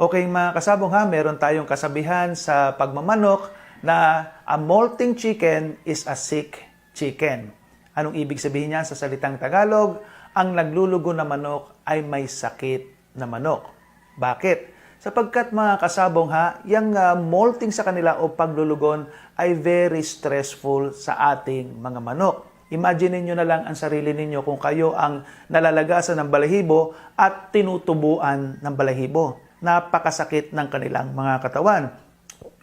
Okay mga kasabong ha, meron tayong kasabihan sa pagmamanok na a molting chicken is a sick chicken. Anong ibig sabihin niya sa salitang Tagalog? Ang naglulugo na manok ay may sakit na manok. Bakit? Sapagkat mga kasabong ha, yung ah, molting sa kanila o paglulugon ay very stressful sa ating mga manok. Imagine niyo na lang ang sarili ninyo kung kayo ang nalalagasan ng balahibo at tinutubuan ng balahibo. Napakasakit ng kanilang mga katawan.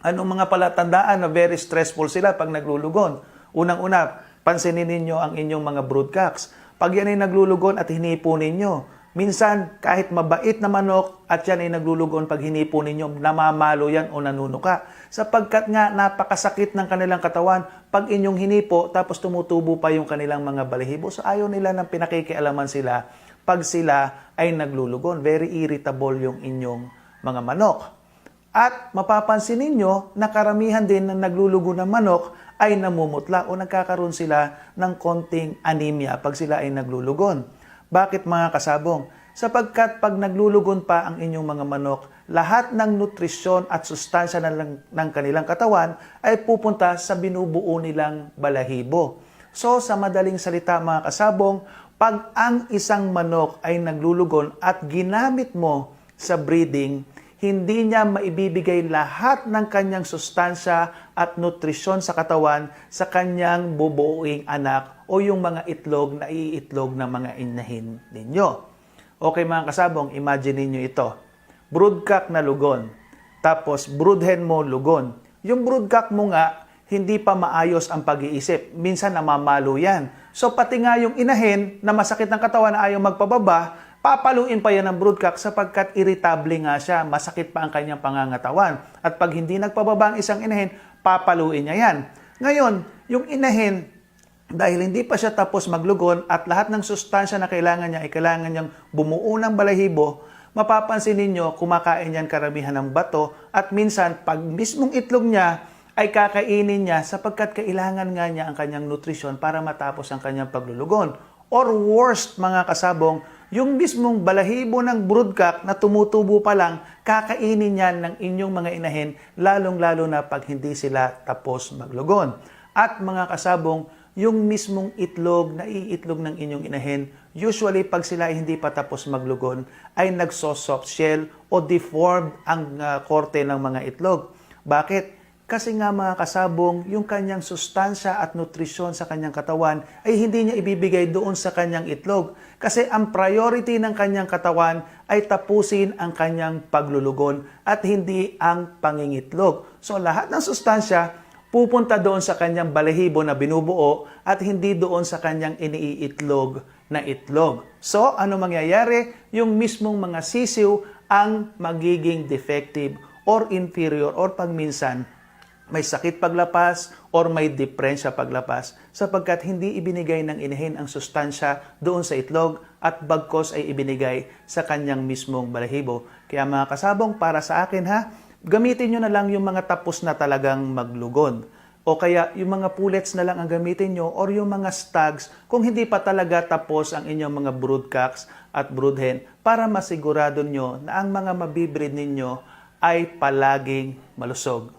Anong mga palatandaan na very stressful sila pag naglulugon? Unang-una, pansinin ninyo ang inyong mga broodcocks. Pag yan ay naglulugon at hinipo ninyo, minsan kahit mabait na manok at yan ay naglulugon pag hinipo ninyo, namamalo yan o nanunuka. Sapagkat nga napakasakit ng kanilang katawan pag inyong hinipo tapos tumutubo pa yung kanilang mga balahibo. So ayaw nila ng pinakikialaman sila pag sila ay naglulugon. Very irritable yung inyong mga manok. At mapapansin ninyo na karamihan din ng naglulugo ng manok ay namumutla o nagkakaroon sila ng konting anemia pag sila ay naglulugon. Bakit mga kasabong? Sapagkat pag naglulugon pa ang inyong mga manok, lahat ng nutrisyon at sustansya ng, ng kanilang katawan ay pupunta sa binubuo nilang balahibo. So sa madaling salita mga kasabong, pag ang isang manok ay naglulugon at ginamit mo sa breeding, hindi niya maibibigay lahat ng kanyang sustansya at nutrisyon sa katawan sa kanyang bubuuing anak o yung mga itlog na iitlog ng mga inahin ninyo. Okay mga kasabong, imagine niyo ito. Broodcock na lugon. Tapos broodhen mo lugon. Yung broodcock mo nga, hindi pa maayos ang pag-iisip. Minsan namamalo yan. So pati nga yung inahin na masakit ng katawan na ayaw magpababa, papaluin pa yan ng broodcock sapagkat irritable nga siya, masakit pa ang kanyang pangangatawan. At pag hindi nagpababa ang isang inahin, papaluin niya yan. Ngayon, yung inahin, dahil hindi pa siya tapos maglugon at lahat ng sustansya na kailangan niya ay kailangan niyang bumuo ng balahibo, mapapansin ninyo kumakain yan karamihan ng bato at minsan pag mismong itlog niya ay kakainin niya sapagkat kailangan nga niya ang kanyang nutrisyon para matapos ang kanyang paglulugon. Or worst mga kasabong, yung mismong balahibo ng broodcock na tumutubo pa lang, kakainin yan ng inyong mga inahin, lalong-lalo na pag hindi sila tapos maglugon. At mga kasabong, yung mismong itlog na iitlog ng inyong inahin, usually pag sila hindi pa tapos maglugon, ay nagso-soft shell o deformed ang ah, korte ng mga itlog. Bakit? Kasi nga mga kasabong, yung kanyang sustansya at nutrisyon sa kanyang katawan ay hindi niya ibibigay doon sa kanyang itlog. Kasi ang priority ng kanyang katawan ay tapusin ang kanyang paglulugon at hindi ang pangingitlog. So lahat ng sustansya pupunta doon sa kanyang balahibo na binubuo at hindi doon sa kanyang iniiitlog na itlog. So ano mangyayari? Yung mismong mga sisiw ang magiging defective or inferior or pagminsan may sakit paglapas or may depresya paglapas sapagkat hindi ibinigay ng inahin ang sustansya doon sa itlog at bagkos ay ibinigay sa kanyang mismong balahibo. Kaya mga kasabong, para sa akin ha, gamitin nyo na lang yung mga tapos na talagang maglugon. O kaya yung mga pullets na lang ang gamitin nyo or yung mga stags kung hindi pa talaga tapos ang inyong mga broodcocks at broodhen para masigurado nyo na ang mga mabibreed ninyo ay palaging malusog.